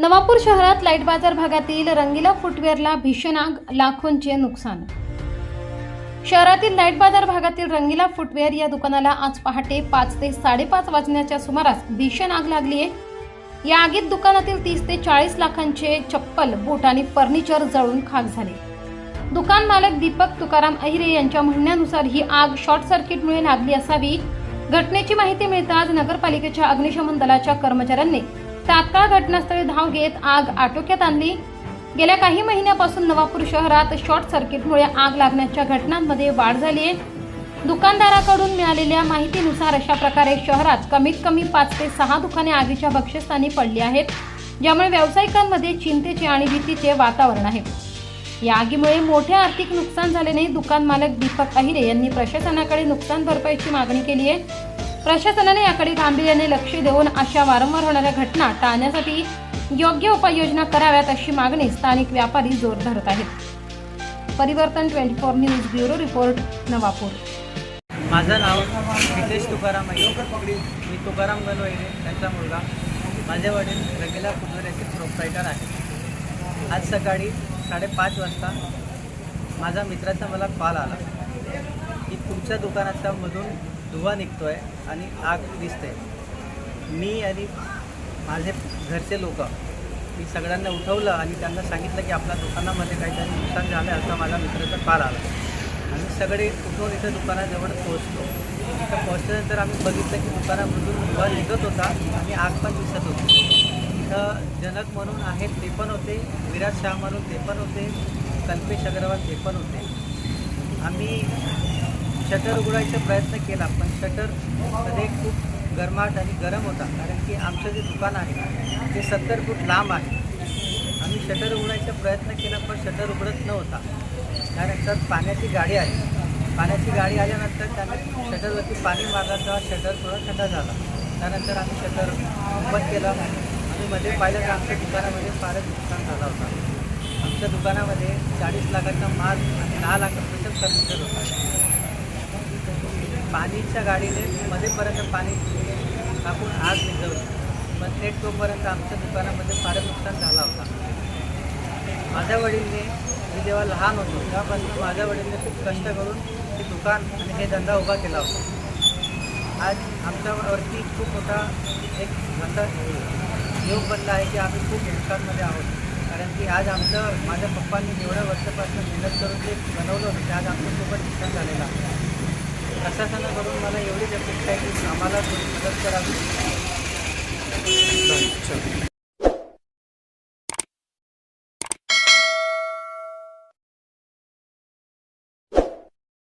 नवापूर शहरात लाइट बाजार भागातील रंगीला फुटवेअरला भीषण आग लाखोंचे नुकसान. शहरातील लाइट बाजार भागातील रंगीला फुटवेअर या दुकानाला आज पहाटे पाच ते साडेपाच वाजण्याच्या सुमारास भीषण आग लागली आहे. या आगीत दुकानातील तीस ते चाळीस लाखांचे चप्पल बूट आणि फर्निचर जळून खाक झाले. दुकान मालक दीपक तुकाराम अहिरे यांच्या म्हणण्यानुसार ही आग शॉर्ट सर्किटमुळे लागली असावी. घटनेची माहिती मिळताच नगरपालिकेच्या अग्निशमन दलाच्या कर्मचाऱ्यांनी तात्काळ घटनास्थळी धाव घेत आग आटोक्यात आणली. गेल्या काही महिन्यापासून नवापूर शहरात शॉर्ट सर्किटमुळे आग लागण्याच्या घटनांमध्ये वाढ झाली आहे. दुकानदाराकडून मिळालेल्या माहितीनुसार अशा प्रकारे शहरात कमीत कमी पाच ते सहा दुकाने आगीच्या बक्षस्थानी पडली आहेत ज्यामुळे व्यावसायिकांमध्ये चिंतेचे आणि भीतीचे वातावरण आहे. या आगीमुळे मोठे आर्थिक नुकसान झाल्याने दुकान मालक दीपक अहिरे यांनी प्रशासनाकडे नुकसान भरपाईची मागणी केली आहे. प्रशासनाने याकडे गांभीर्याने लक्ष देऊन अशा वारंवार होणाऱ्या घटना टाळण्यासाठी योग्य उपाययोजना कराव्यात अशी मागणी स्थानिक व्यापारी जोर धरत आहेत. Parivartan twenty four news bureau report Navapur. माझं नाव हितेश तुकाराम आहे. मी तुकाराम गणवैरे त्यांचा मुलगा. माझे वडील रंगीला फुटवेऱ्याचे प्रोपरायटर आहे. आज सकाळी साडेपाच वाजता माझा मित्राचा मला कॉल आला की तुमच्या दुकानाच्या मधून धुवा निघतो आहे आणि आग दिसते. मी आणि माझे घरचे लोक मी सगळ्यांना उठवलं आणि त्यांना सांगितलं की आपल्या दुकानामध्ये काहीतरी नुकसान झालं आहे असा माझा मित्राचा कॉल आला. आम्ही सगळे उठून इथं दुकानाजवळ पोहोचलो. इथं पोहोचल्यानंतर आम्ही बघितलं की दुकानामधून धुवा निघत होता आणि आग पण दिसत होती. इथं जनक म्हणून आहेत ते पण होते विराट शाह म्हणून ते पण होते कल्पेश अग्रवाल ते पण होते. आम्ही शटर उघडायचा प्रयत्न केला पण शटरमध्ये खूप गरमाट आणि गरम होता कारण की आमचं जे दुकान आहे ते सत्तर फूट लांब आहे. आम्ही शटर उघडायचा प्रयत्न केला पण शटर उघडत नव्हता. त्यानंतर पाण्याची गाडी आली. पाण्याची गाडी आल्यानंतर त्याने शटरवरती पाणी मारलं तेव्हा शटर थोडा थंडा झाला. त्यानंतर आम्ही शटर ओपन केलं. आम्ही मध्ये पाहिलं तर आमच्या दुकानामध्ये फारच नुकसान झाला होता. आमच्या दुकानामध्ये चाळीस लाखाचा माल आणि दहा लाखापर्यंत फर्निचर होता. पाणीच्या गाडीने मध्येपर्यंत पाणी टाकून आग विझवली पण थेट तोपर्यंत आमच्या दुकानामध्ये फारच नुकसान झाला होता. माझ्या वडीलने मी जेव्हा लहान होतो तेव्हापासून माझ्या वडीलने खूप कष्ट करून हे दुकान आणि हे धंदा उभा केला होता. आज आमच्यावरती खूप मोठा एक असा योग बनला आहे की आम्ही खूप नुकसानमध्ये आहोत. कारण की आज आमचं माझ्या पप्पांनी एवढ्या वर्षापासून मेहनत करून जे बनवलं होतं ते आज आमचं खूपच नुकसान झालेलं आहे. प्रशासनाकडून मला एवढीच अपेक्षा आहे की आम्हाला थोडी मदत करावी.